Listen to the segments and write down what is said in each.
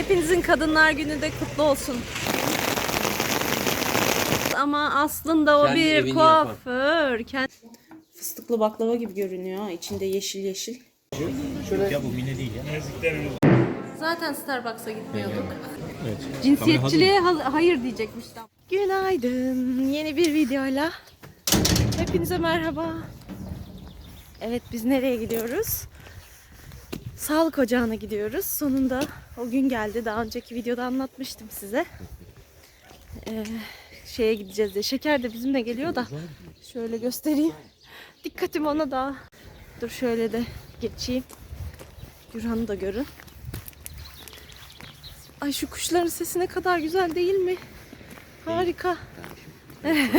Hepinizin Kadınlar Günü de kutlu olsun. Ama aslında o Kendi bir evini kuaför. Kend- Fıstıklı baklava gibi görünüyor. İçinde yeşil yeşil. Ya bu mine değil ya. Zaten Starbucks'a gitmiyorduk. Cinsiyetçiliğe ha- hayır diyecekmiştim. Günaydın. Yeni bir videoyla hepinize merhaba. Evet biz nereye gidiyoruz? Sağlık ocağına gidiyoruz. Sonunda o gün geldi. Daha önceki videoda anlatmıştım size. Ee, şeye gideceğiz diye. Şeker de bizimle geliyor da. Şöyle göstereyim. Dikkatim ona da. Dur şöyle de geçeyim. Gürhan'ı da görün. Ay şu kuşların sesi ne kadar güzel değil mi? Harika.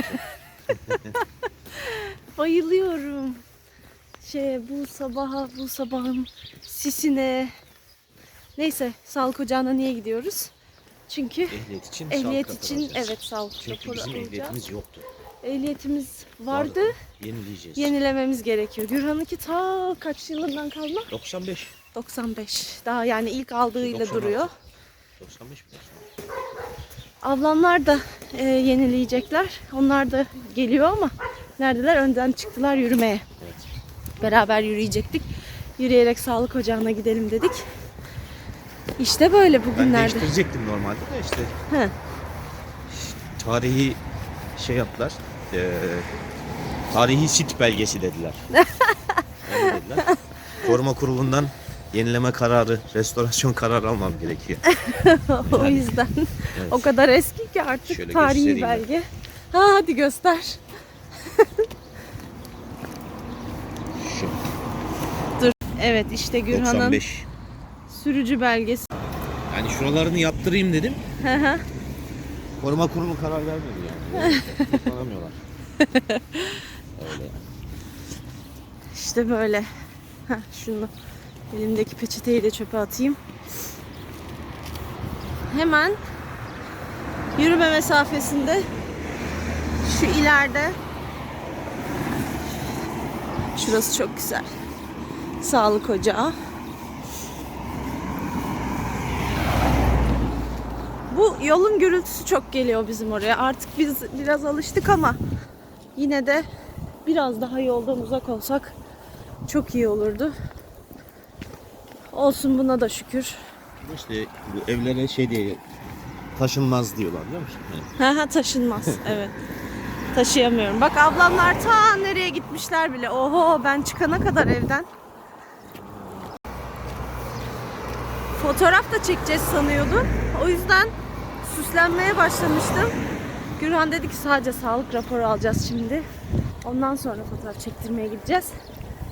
Bayılıyorum. Şey bu sabaha bu sabahın sisine. Neyse sağlık ocağına niye gidiyoruz? Çünkü Ehliyet için ehliyet için alacağız. evet sağlık Çünkü bizim alacağız. ehliyetimiz yoktu. Ehliyetimiz vardı. Yenileyeceğiz. Yenilememiz gerekiyor. Gürhan'ınki ta kaç yılından kalma? 95. 95. Daha yani ilk aldığıyla 96. duruyor. 95 mi? Ablamlar da e, yenileyecekler. Onlar da geliyor ama neredeler? Önden çıktılar yürümeye. Beraber yürüyecektik. Yürüyerek sağlık ocağına gidelim dedik. İşte böyle Ben bugünlerde. değiştirecektim normalde de işte He. tarihi şey yaptılar. Eee tarihi sit belgesi dediler. Dediler. Koruma kurulundan yenileme kararı, restorasyon kararı almam gerekiyor. o yüzden Evet. o kadar eski ki artık Şöyle tarihi ben. belge. Ha hadi göster. Şu Dur. Evet işte Gürhan'ın 95. sürücü belgesi. Yani şuralarını yaptırayım dedim. Koruma kurulu karar vermedi yani. Kullanamıyorlar. Öyle yani. İşte böyle. Heh, şunu elimdeki peçeteyi de çöpe atayım. Hemen yürüme mesafesinde şu ileride şurası çok güzel. Sağlık ocağı. Bu yolun gürültüsü çok geliyor bizim oraya. Artık biz biraz alıştık ama yine de biraz daha yoldan uzak olsak çok iyi olurdu. Olsun buna da şükür. İşte bu evlere şey diye taşınmaz diyorlar biliyor musun? Ha ha taşınmaz. Evet. Taşıyamıyorum. Bak ablamlar ta nereye gitmişler bile. Oho ben çıkana kadar evden. Fotoğraf da çekeceğiz sanıyordum. O yüzden süslenmeye başlamıştım. Gürhan dedi ki sadece sağlık raporu alacağız şimdi. Ondan sonra fotoğraf çektirmeye gideceğiz.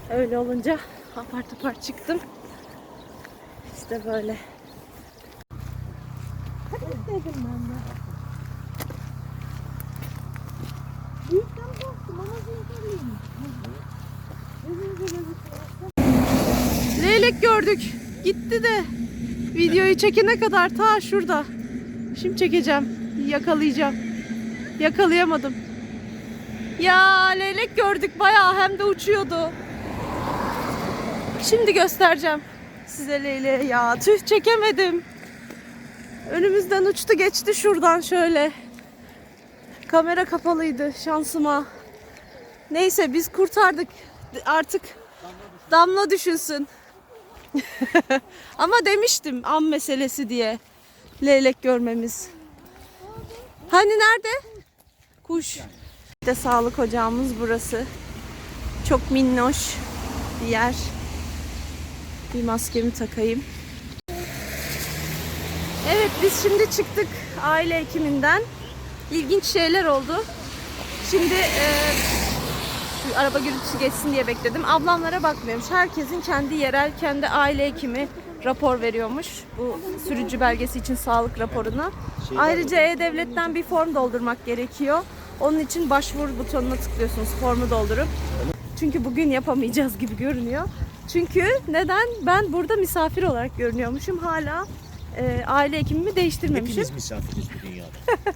Öyle olunca apar topar çıktım. İşte böyle. Hadi ben de. Leylek gördük. Gitti de. Videoyu çekene kadar ta şurada. Şimdi çekeceğim. Yakalayacağım. Yakalayamadım. Ya leylek gördük bayağı hem de uçuyordu. Şimdi göstereceğim size leyleği ya. Tüh çekemedim. Önümüzden uçtu geçti şuradan şöyle. Kamera kapalıydı şansıma. Neyse biz kurtardık. Artık damla düşünsün. Ama demiştim an meselesi diye. Leylek görmemiz. Hani nerede? Kuş. İşte sağlık ocağımız burası. Çok minnoş bir yer. Bir maskemi takayım. Evet biz şimdi çıktık aile hekiminden. İlginç şeyler oldu. Şimdi e, araba gürültüsü geçsin diye bekledim. Ablamlara bakmıyormuş. Herkesin kendi yerel, kendi aile hekimi rapor veriyormuş. Bu sürücü belgesi için sağlık raporuna. Ayrıca E-Devlet'ten bir form doldurmak gerekiyor. Onun için başvur butonuna tıklıyorsunuz formu doldurup. Çünkü bugün yapamayacağız gibi görünüyor. Çünkü neden? Ben burada misafir olarak görünüyormuşum. Hala e, aile hekimimi değiştirmemişim. Hepimiz misafiriz bu dünyada.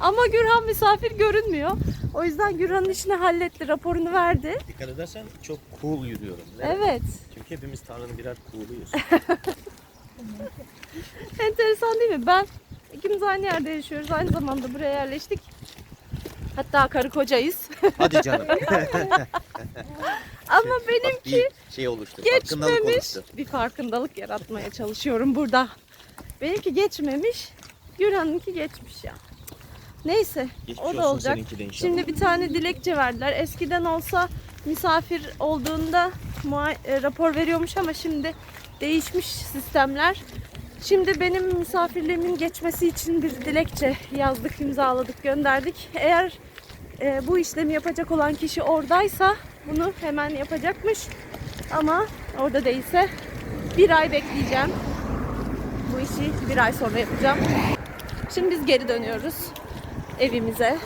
Ama Gürhan misafir görünmüyor. O yüzden Gürhan'ın işini halletti, raporunu verdi. Dikkat edersen çok cool yürüyorum. Evet. Çünkü hepimiz Tanrı'nın birer cool'uyuz. Enteresan değil mi? Ben ikimiz aynı yerde yaşıyoruz. Aynı zamanda buraya yerleştik. Hatta karı kocayız. Hadi canım. Ama Bak benimki bir şey oluştu. Farkındalık geçmemiş. oluştu. Bir farkındalık yaratmaya çalışıyorum burada. Benimki geçmemiş. Gürhan'ınki geçmiş ya. Neyse Geçmiş o da olacak. Şimdi bir tane dilekçe verdiler. Eskiden olsa misafir olduğunda e, rapor veriyormuş ama şimdi değişmiş sistemler. Şimdi benim misafirliğimin geçmesi için bir dilekçe yazdık, imzaladık, gönderdik. Eğer e, bu işlemi yapacak olan kişi oradaysa bunu hemen yapacakmış. Ama orada değilse bir ay bekleyeceğim. Bu işi bir ay sonra yapacağım. Şimdi biz geri dönüyoruz evimize.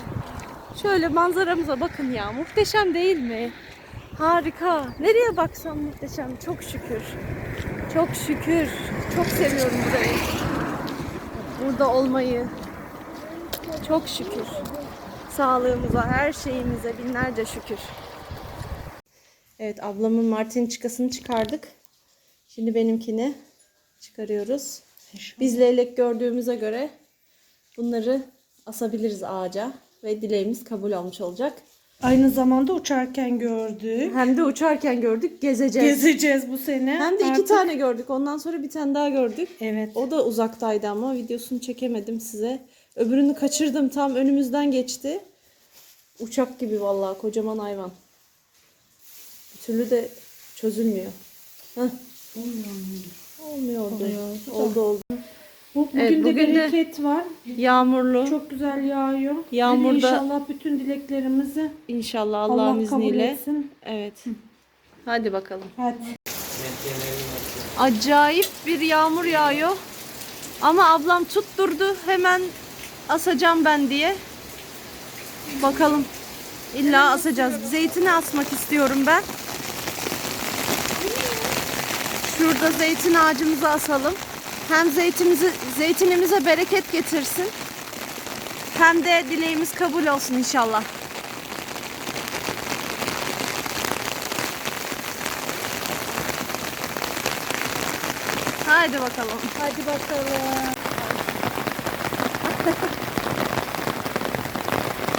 Şöyle manzaramıza bakın ya. Muhteşem değil mi? Harika. Nereye baksam muhteşem. Çok şükür. Çok şükür. Çok seviyorum burayı. Burada olmayı. Çok şükür. Sağlığımıza, her şeyimize binlerce şükür. Evet ablamın Martin çıkasını çıkardık. Şimdi benimkini çıkarıyoruz. Biz leylek gördüğümüze göre bunları asabiliriz ağaca ve dileğimiz kabul olmuş olacak. Aynı zamanda uçarken gördük. Hem de uçarken gördük, gezeceğiz. Gezeceğiz bu sene. Hem de iki Artık- tane gördük. Ondan sonra bir tane daha gördük. Evet. O da uzaktaydı ama videosunu çekemedim size. Öbürünü kaçırdım. Tam önümüzden geçti. Uçak gibi vallahi kocaman hayvan. Bir türlü de çözülmüyor. Heh. Olmuyor. Oldu. Oldu oldu. Bu, bugün, Evet, de bugün de- bereket var. Yağmurlu. Çok güzel yağıyor. Yağmurda- İnşallah bütün dileklerimizi İnşallah Allah, Allah'ın kabul izniyle. etsin. Evet. Hadi bakalım. Hadi. Acayip bir yağmur yağıyor. Ama ablam tutturdu. Hemen asacağım ben diye. Bakalım. İlla asacağız. Zeytini asmak istiyorum ben. Şurada zeytin ağacımızı asalım. Hem zeytimizi, zeytinimize bereket getirsin. Hem de dileğimiz kabul olsun inşallah. Haydi bakalım. Hadi bakalım.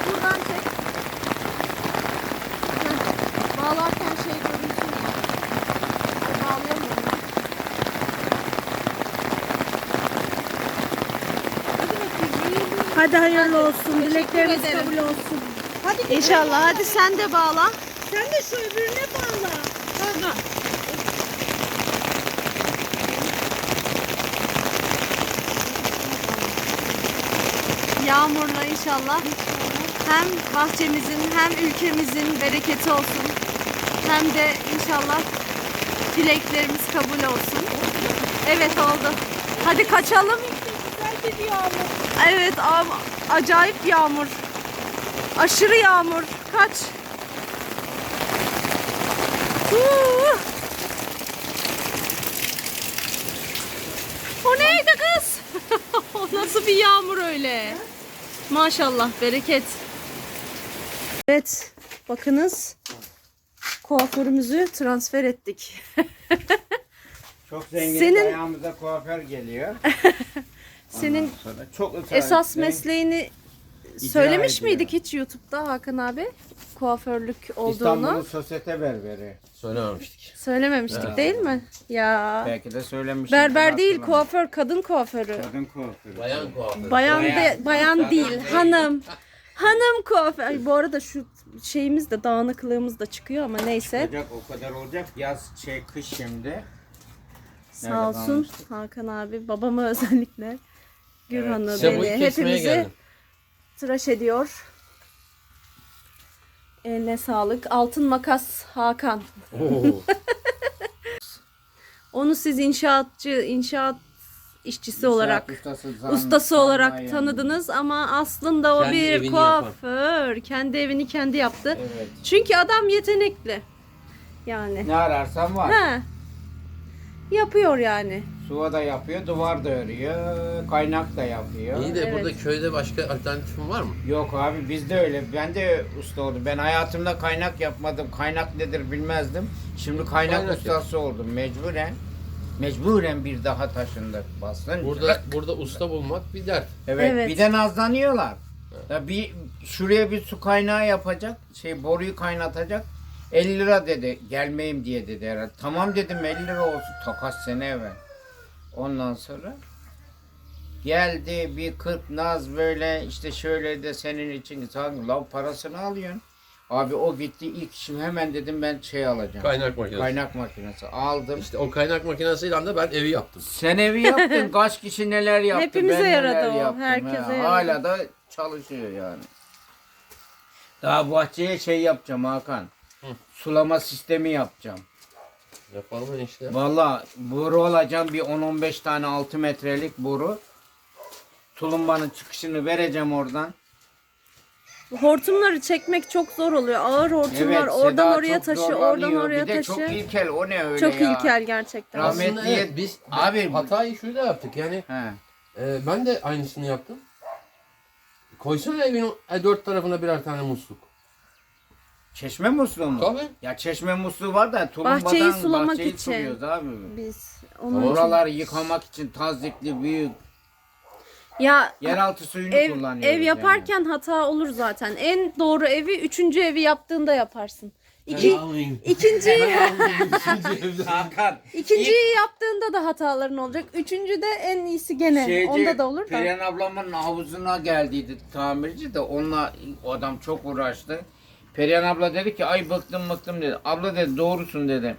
Buradan çek. Heh, Bağlarken şey görünsün. Bağlayamıyorum. Hadi bakayım. Hadi hayırlı olsun. Dileklerimiz ederim. kabul olsun. Hadi İnşallah. Hadi sen de bağla. sen de şu öbürüne bağla. Yağmurla inşallah. Hem bahçemizin hem ülkemizin bereketi olsun. Hem de inşallah dileklerimiz kabul olsun. Evet oldu. Hadi kaçalım. Güzel yağmur. Evet acayip yağmur. Aşırı yağmur. Kaç. O neydi kız? o nasıl bir yağmur öyle? Maşallah bereket. Evet bakınız kuaförümüzü transfer ettik. Çok zengin Senin- ayağımıza kuaför geliyor. Senin sonra çok ısrar esas ettim. mesleğini söylemiş ediyor. miydik hiç YouTube'da Hakan abi? Kuaförlük olduğunu. İstanbul'un sosyete berberi. Söylememiştik. Söylememiştik değil mi? Ya. Belki de söylemiştim. Berber değil kuaför, kadın kuaförü. Kadın kuaförü. Bayan kuaförü. Bayan de, bayan değil, hanım. Hanım kuaför. Ay, bu arada şu şeyimiz de dağınıklığımız da çıkıyor ama neyse. Olacak o kadar olacak. Yaz şey kış şimdi. Sağ olsun kalmıştık? Hakan abi, babamı özellikle. Gürhan'ı, boyu beni, hepimizi geldim. tıraş ediyor. Eline sağlık. Altın makas Hakan. Oo. Onu siz inşaatçı, inşaat işçisi İnşaat olarak, ustası, zan- ustası olarak sanayi tanıdınız ama aslında o Kendi bir kuaför. Kendi evini kendi yaptı. Evet. Çünkü adam yetenekli. Yani. Ne ararsan var. He. Yapıyor yani. Suva da yapıyor, duvar da örüyor, kaynak da yapıyor. İyi de Evet. burada köyde başka alternatifin var mı? Yok abi bizde öyle. Ben de usta oldum. Ben hayatımda kaynak yapmadım. Kaynak nedir bilmezdim. Şimdi kaynak Kaynak ustası oldum mecburen. Mecburen bir daha taşındık. Bastın. Burada burada usta bulmak bir dert. Evet, Evet. bir de nazlanıyorlar. Ya bir şuraya bir su kaynağı yapacak, şey boruyu kaynatacak. 50 lira dedi. Gelmeyeyim diye dedi herhalde. Tamam dedim 50 lira olsun. Takas sene evvel. Ondan sonra geldi bir 40 naz böyle işte şöyle de senin için sen lav parasını alıyorsun. Abi o gitti ilk işim hemen dedim ben şey alacağım. Kaynak makinesi. Kaynak makinesi aldım. İşte o kaynak makinesiyle de ben evi yaptım. Sen evi yaptın. Kaç kişi neler yaptı. Hepimize ben neler yaradı o, yaptım, herkese ha. yaradı. Hala da çalışıyor yani. Daha bahçeye şey yapacağım Hakan. Sulama sistemi yapacağım. Yapalım işte. Valla boru alacağım bir 10-15 tane 6 metrelik boru. Tulumbanın çıkışını vereceğim oradan. Hortumları çekmek çok zor oluyor. Ağır hortumlar oradan Seda oraya çok taşı, zorlanıyor. oradan oraya bir de taşı. çok ilkel o ne öyle Çok ya. ilkel gerçekten. Rahmet- Aslında Rahmetliye- evet, biz Abi- abi hatayı şöyle yaptık yani He. e, ben de aynısını yaptım. Koysana evin o- e, dört tarafına birer tane musluk. Çeşme musluğu mu? Tabii. Ya çeşme musluğu var da tulumbadan Bahçeyi sulamak bahçeyi için. suluyoruz abi. Biz onun için. Oraları yıkamak için tazikli büyük Ya yeraltı suyunu ev, kullanıyoruz. ev yani. yaparken hata olur zaten. En doğru evi üçüncü evi yaptığında yaparsın. İki, ikinciyi, Hakan. ikinciyi yaptığında da hataların olacak. Üçüncü de en iyisi gene. Şeyci, Onda da olur da. Perihan ablamın havuzuna geldiydi tamirci de onunla adam çok uğraştı. Perihan abla dedi ki ay bıktım bıktım dedi. Abla dedi doğrusun dedi.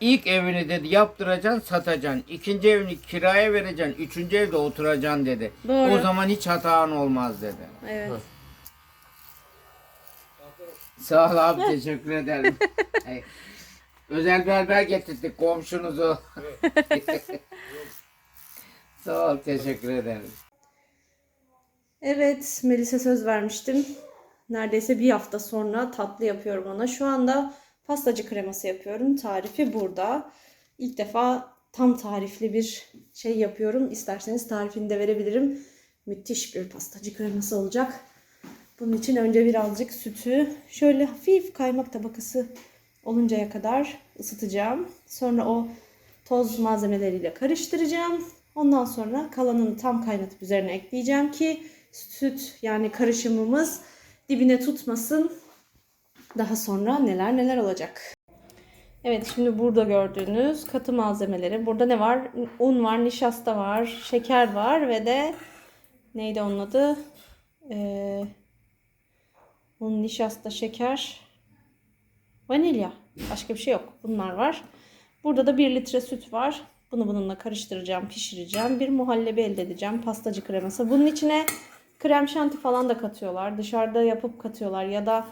İlk evini dedi yaptıracaksın satacaksın. İkinci evini kiraya vereceksin. Üçüncü evde oturacaksın dedi. Doğru. O zaman hiç hatan olmaz dedi. Evet. Sağ ol abi teşekkür ederim. Özel berber getirdik komşunuzu. Sağ ol teşekkür ederim. Evet, Melis'e söz vermiştim. Neredeyse bir hafta sonra tatlı yapıyorum ona. Şu anda pastacı kreması yapıyorum. Tarifi burada. İlk defa tam tarifli bir şey yapıyorum. İsterseniz tarifini de verebilirim. Müthiş bir pastacı kreması olacak. Bunun için önce birazcık sütü şöyle hafif kaymak tabakası oluncaya kadar ısıtacağım. Sonra o toz malzemeleriyle karıştıracağım. Ondan sonra kalanını tam kaynatıp üzerine ekleyeceğim ki süt yani karışımımız dibine tutmasın. Daha sonra neler neler olacak. Evet şimdi burada gördüğünüz katı malzemeleri. Burada ne var? Un var, nişasta var, şeker var ve de neydi onun adı? Ee, un, nişasta, şeker, vanilya. Başka bir şey yok. Bunlar var. Burada da 1 litre süt var. Bunu bununla karıştıracağım, pişireceğim. Bir muhallebi elde edeceğim. Pastacı kreması. Bunun içine krem şanti falan da katıyorlar. Dışarıda yapıp katıyorlar ya da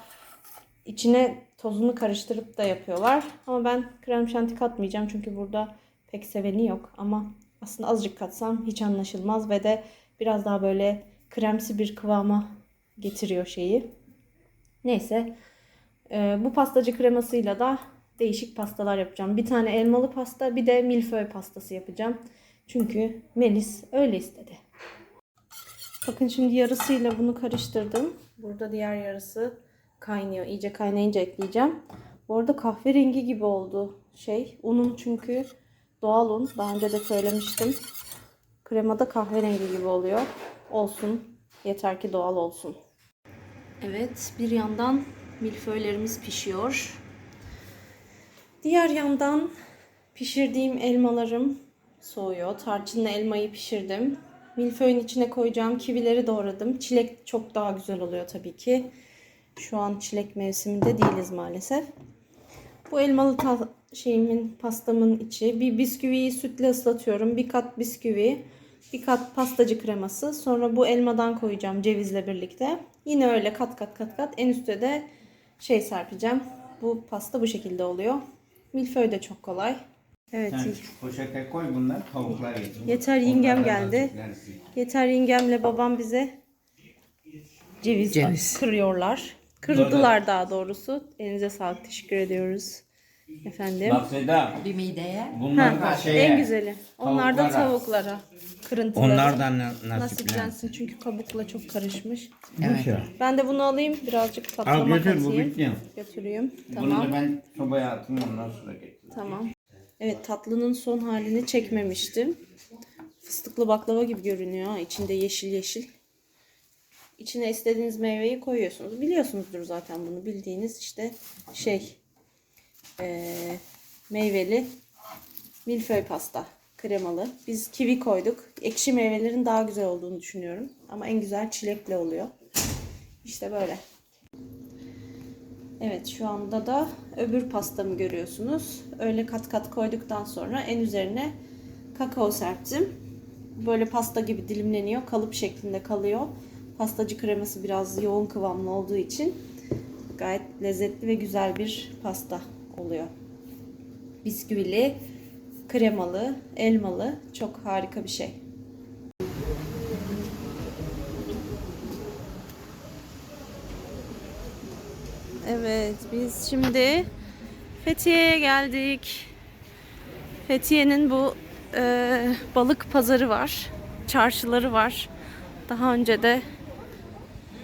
içine tozunu karıştırıp da yapıyorlar. Ama ben krem şanti katmayacağım çünkü burada pek seveni yok. Ama aslında azıcık katsam hiç anlaşılmaz ve de biraz daha böyle kremsi bir kıvama getiriyor şeyi. Neyse. Ee, bu pastacı kremasıyla da değişik pastalar yapacağım. Bir tane elmalı pasta, bir de milföy pastası yapacağım. Çünkü Melis öyle istedi. Bakın şimdi yarısıyla bunu karıştırdım. Burada diğer yarısı kaynıyor. İyice kaynayınca ekleyeceğim. Bu arada kahverengi gibi oldu şey. Unun çünkü doğal un. Daha önce de söylemiştim. Kremada kahverengi gibi oluyor. Olsun. Yeter ki doğal olsun. Evet, bir yandan milföylerimiz pişiyor. Diğer yandan pişirdiğim elmalarım soğuyor. Tarçınla elmayı pişirdim. Milföyün içine koyacağım kivileri doğradım. Çilek çok daha güzel oluyor tabii ki. Şu an çilek mevsiminde değiliz maalesef. Bu elmalı şeyimin pastamın içi. Bir bisküviyi sütle ıslatıyorum. Bir kat bisküvi, bir kat pastacı kreması. Sonra bu elmadan koyacağım cevizle birlikte. Yine öyle kat kat kat kat. En üstte de şey serpeceğim. Bu pasta bu şekilde oluyor. Milföy de çok kolay. Evet. Sen poşete koy bunlar tavuklar yesin. Yeter yengem geldi. Yeter yengemle babam bize ceviz, kırıyorlar. Kırdılar daha doğrusu. Elinize sağlık. Teşekkür ediyoruz. Efendim. Bak Seda Bir mideye. bunlar da Ha, şeye. en güzeli. Onlar da tavuklara. tavuklara. Kırıntıları. Onlardan na- nasiplen. nasiplensin çünkü kabukla çok karışmış. Evet. Ben de bunu alayım birazcık Al tatlama götür bu katayım. bitti. Götüreyim. Bunu Tamam. da ben sobaya atayım ondan sonra getir. Tamam. Evet tatlının son halini çekmemiştim. Fıstıklı baklava gibi görünüyor. İçinde yeşil yeşil. İçine istediğiniz meyveyi koyuyorsunuz. Biliyorsunuzdur zaten bunu. Bildiğiniz işte şey eee, meyveli milföy pasta kremalı. Biz kivi koyduk. Ekşi meyvelerin daha güzel olduğunu düşünüyorum. Ama en güzel çilekli oluyor. İşte böyle. Evet şu anda da öbür pastamı görüyorsunuz. Öyle kat kat koyduktan sonra en üzerine kakao serptim. Böyle pasta gibi dilimleniyor. Kalıp şeklinde kalıyor. Pastacı kreması biraz yoğun kıvamlı olduğu için gayet lezzetli ve güzel bir pasta oluyor. Bisküvili, kremalı, elmalı çok harika bir şey. Evet, biz şimdi Fethiye'ye geldik. Fethiye'nin bu e, balık pazarı var, çarşıları var. Daha önce de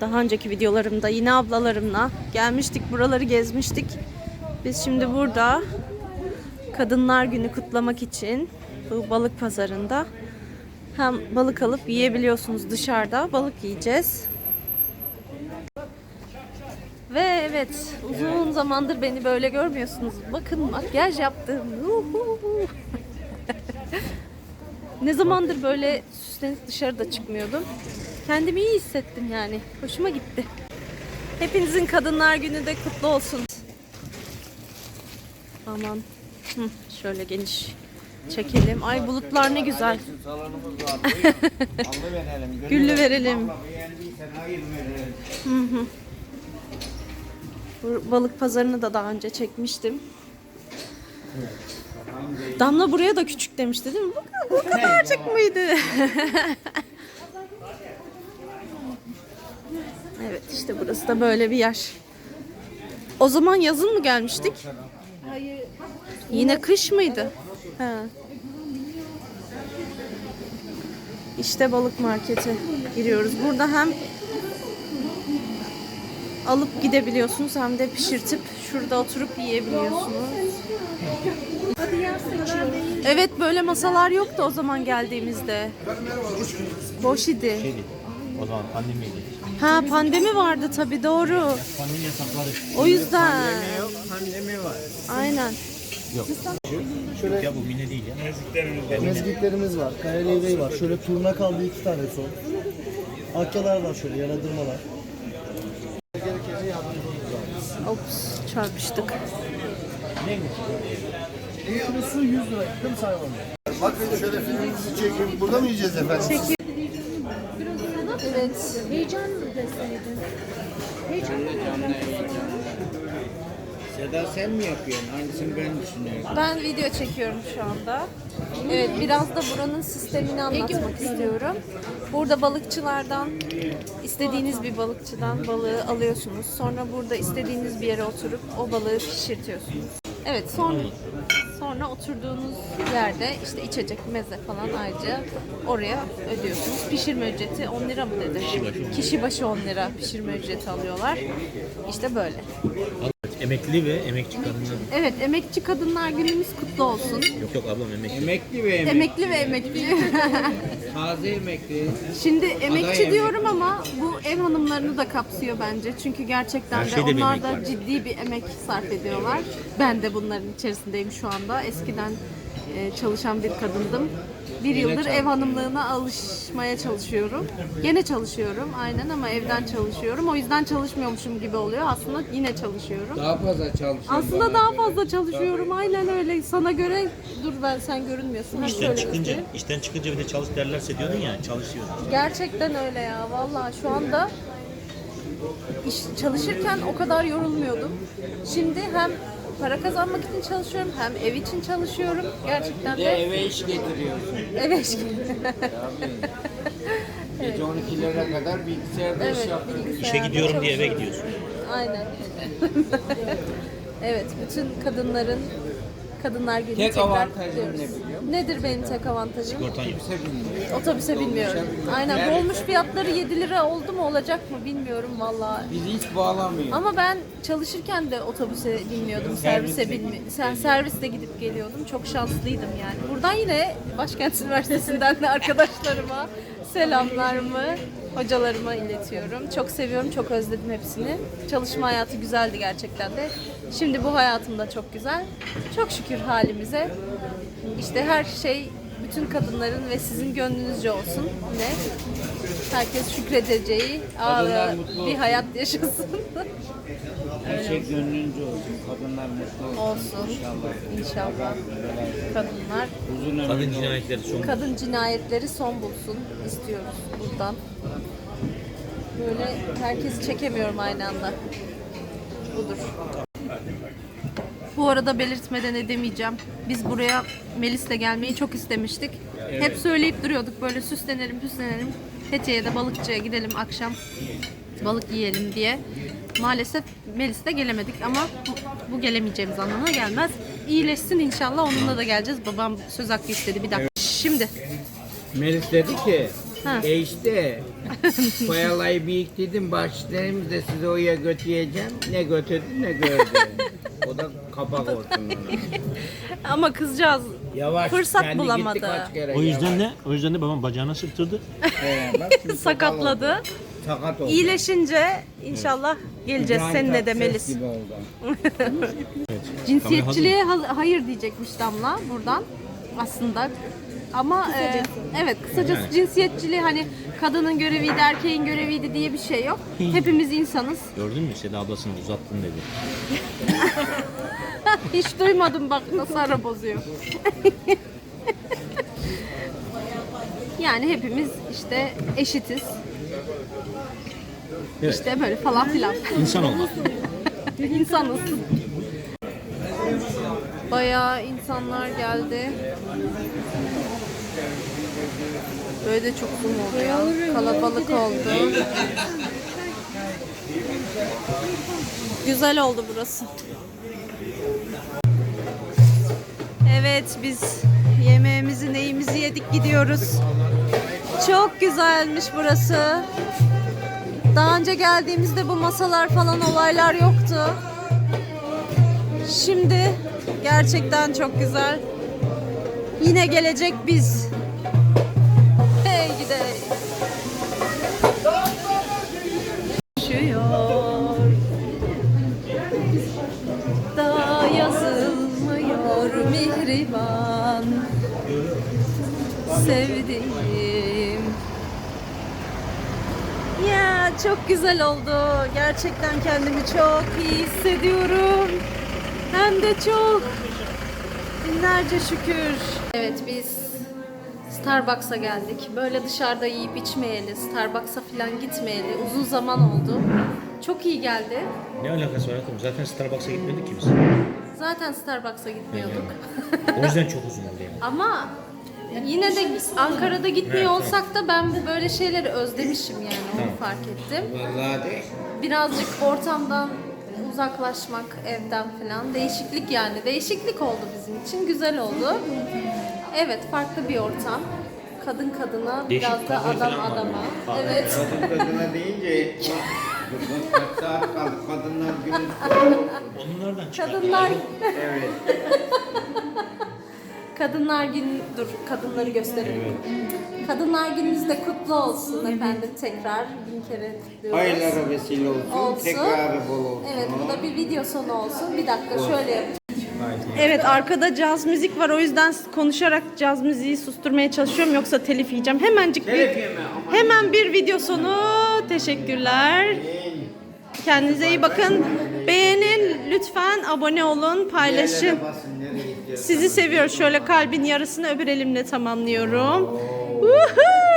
daha önceki videolarımda yine ablalarımla gelmiştik, buraları gezmiştik. Biz şimdi burada Kadınlar Günü kutlamak için bu balık pazarında hem balık alıp yiyebiliyorsunuz dışarıda balık yiyeceğiz. Ve evet uzun zamandır beni böyle görmüyorsunuz. Bakın makyaj yaptım. Ne zamandır böyle süslenip dışarıda çıkmıyordum. Kendimi iyi hissettim yani. Hoşuma gitti. Hepinizin Kadınlar Günü de kutlu olsun. Aman. Hı, şöyle geniş çekelim. Ay bulutlar ne güzel. Güllü verelim. Verelim. Bu balık pazarını da daha önce çekmiştim. Damla buraya da küçük demişti değil mi? Bu, bu kadarcık mıydı? evet işte burası da böyle bir yer. O zaman yazın mı gelmiştik? Yine kış mıydı? He. İşte balık markete giriyoruz. Burada hem alıp gidebiliyorsunuz hem de pişirtip şurada oturup yiyebiliyorsunuz. Evet böyle masalar yoktu o zaman geldiğimizde. Boş idi. O zaman pandemiydi. Ha pandemi vardı tabi doğru. Pandemi yasakları. O yüzden. Yok pandemi var. Aynen. Ya bu mine değil ya. Mezgitlerimiz var, kaya leyleği var. Şöyle turna kaldı iki tane son. Akyalar var şöyle, yaradırmalar. Ops çarpıştık. Kilosu 100 lira, kım saymalı. Bakın şöyle filmimizi çekin. Burada mı yiyeceğiz efendim? Evet. Seda sen mi yapıyorsun? Aynısını ben düşünüyorum. Ben video çekiyorum şu anda. Evet biraz da buranın sistemini anlatmak istiyorum. Burada balıkçılardan istediğiniz bir balıkçıdan balığı alıyorsunuz. Sonra burada istediğiniz bir yere oturup o balığı pişirtiyorsunuz. Evet sonra sonra oturduğunuz yerde işte içecek, meze falan ayrıca oraya ödüyorsunuz. Pişirme ücreti 10 lira mı dedi? Kişi başı 10 lira pişirme ücreti alıyorlar. İşte böyle. Emekli ve emekçi kadınlar. Evet emekçi kadınlar günümüz kutlu olsun. Yok yok ablam emekli. Emekli ve emekli. Emekli ve emekli. Taze emekli. Şimdi emekçi emek. diyorum ama bu ev hanımlarını da kapsıyor bence. Çünkü gerçekten Her de şeyde bir onlar emek da var. ciddi bir emek sarf ediyorlar. Ben de bunların içerisindeyim şu anda. Eskiden e, çalışan bir kadındım. Bir yıldır ev hanımlığına alışmaya çalışıyorum. Gene çalışıyorum aynen ama evden çalışıyorum. O yüzden çalışmıyormuşum gibi oluyor. Aslında yine çalışıyorum. Daha fazla çalışıyorum. Aslında bana daha göre. fazla çalışıyorum. Aynen öyle. Sana göre dur ben sen görünmüyorsun. Ha, İşten şöyle çıkınca, göstereyim. işten çıkınca bir de çalış derlerse diyordun ya çalışıyorsun. Gerçekten öyle ya. Vallahi şu anda iş çalışırken o kadar yorulmuyordum. Şimdi hem para kazanmak için çalışıyorum hem ev için çalışıyorum. Gerçekten Bir de de eve iş getiriyorsun. evet. Gece 12'lere kadar bilgisayarda iş evet. yapıyorsun. İşe bilgisayarda gidiyorum diye eve gidiyorsun. Aynen. evet, bütün kadınların Kadınlar Günü Tek tekrar avantajı kutluyoruz. ne biliyor musun? Nedir benim tek avantajım? Sigortan yok. Otobüse binmiyorum. Aynen dolmuş fiyatları 7 lira oldu mu olacak mı bilmiyorum valla. Bizi hiç bağlamıyor. Ama ben çalışırken de otobüse binmiyordum, servise binmi sen serviste gidip geliyordum. Çok şanslıydım yani. Buradan yine Başkent Üniversitesi'nden de arkadaşlarıma selamlarımı hocalarıma iletiyorum. Çok seviyorum, çok özledim hepsini. Çalışma hayatı güzeldi gerçekten de. Şimdi bu hayatım da çok güzel. Çok şükür halimize. İşte her şey bütün kadınların ve sizin gönlünüzce olsun. Ne? Herkes şükredeceği Kadınlar aa, mutlu bir olsun. hayat yaşasın. Her şey gönlünce olsun. Kadınlar mutlu olsun. olsun. İnşallah. İnşallah. Kadınlar, Uzun ömürlü Kadın olsun. cinayetleri son. kadın cinayetleri son bulsun istiyoruz buradan. Böyle herkesi çekemiyorum aynı anda. Budur. Bu arada belirtmeden edemeyeceğim. Biz buraya Melis'le gelmeyi çok istemiştik. Hep söyleyip duruyorduk böyle süslenelim süslenelim. Fethiye'ye de balıkçıya gidelim akşam balık yiyelim diye. Maalesef Melis'le gelemedik ama bu, bu gelemeyeceğimiz anlamına gelmez. İyileşsin inşallah onunla da geleceğiz. Babam söz hakkı istedi bir dakika. Şimdi Melis dedi ki Ha. e işte bayalayı büyük dedim başlarımız da sizi oraya götüreceğim. Ne götürdü ne gördü. o da kapak ona. ama kızcağız Yavaş. Fırsat kendi bulamadı. gitti kaç kere, O yüzden yavaş. de o yüzden de babam bacağına sırtırdı. He, bak şimdi sakatladı. oldu. Sakat oldu. İyileşince inşallah geleceğiz İbrahim seninle de Tatlıses Melis. gibi oldu. Cinsiyetçiliğe ha- hayır diyecekmiş Damla buradan aslında. Ama e, evet kısacası Yani. cinsiyetçiliği hani kadının göreviydi erkeğin göreviydi diye bir şey yok. Hepimiz insanız. Gördün mü? Seda ablasını uzattın dedi. Hiç duymadım bak nasıl ara bozuyor. yani hepimiz işte eşitiz. Evet. İşte böyle falan filan. İnsan olmak. İnsanız. Bayağı insanlar geldi. Böyle de çok oldu ya. Kalabalık oldu. Güzel oldu burası. Evet biz yemeğimizi neyimizi yedik gidiyoruz. Çok güzelmiş burası. Daha önce geldiğimizde bu masalar falan olaylar yoktu. Şimdi gerçekten çok güzel. Yine gelecek biz. Sevdiğim. Ya çok güzel oldu. Gerçekten kendimi çok iyi hissediyorum. Hem de çok. Binlerce şükür. Evet biz Starbucks'a geldik. Böyle dışarıda yiyip içmeyeli, Starbucks'a falan gitmeyeli uzun zaman oldu. Çok iyi geldi. Ne alakası var hayatım? Zaten Starbucks'a gitmedik ki biz. Zaten Starbucks'a gitmiyorduk. O yüzden çok uzun oldu yani. Ama yine de Ankara'da gitmiyor Evet, olsak da ben böyle şeyleri özlemişim yani onu fark ettim. Vallahi de. birazcık ortamdan uzaklaşmak evden falan değişiklik yani değişiklik oldu bizim için güzel oldu. Evet farklı bir ortam. Kadın kadına Değişik biraz da adam falan var adama. Evet. Kadın kadına deyince kaç saat kaldı kadınlar günü Onlardan çıkar. Kadınlar Evet. Kadınlar Günü dur kadınları gösterelim. Kadınlar Gününüz de kutlu olsun efendim tekrar bin kere kutluyoruz. Hayırlara vesile olsun. Olsun. Tekrarı bol olsun. Evet bu da bir video sonu olsun. Bir dakika şöyle yapacağım. Evet arkada caz müzik var o yüzden konuşarak caz müziği susturmaya çalışıyorum yoksa telif yiyeceğim. Hemencik bir, Telif yeme, aman. hemen bir video sonu. Teşekkürler. Kendinize iyi bakın. Beğenin lütfen abone olun paylaşın. Yerlere basın nereye? Sizi seviyoruz. Şöyle kalbin yarısını öbür elimle tamamlıyorum. Woohoo!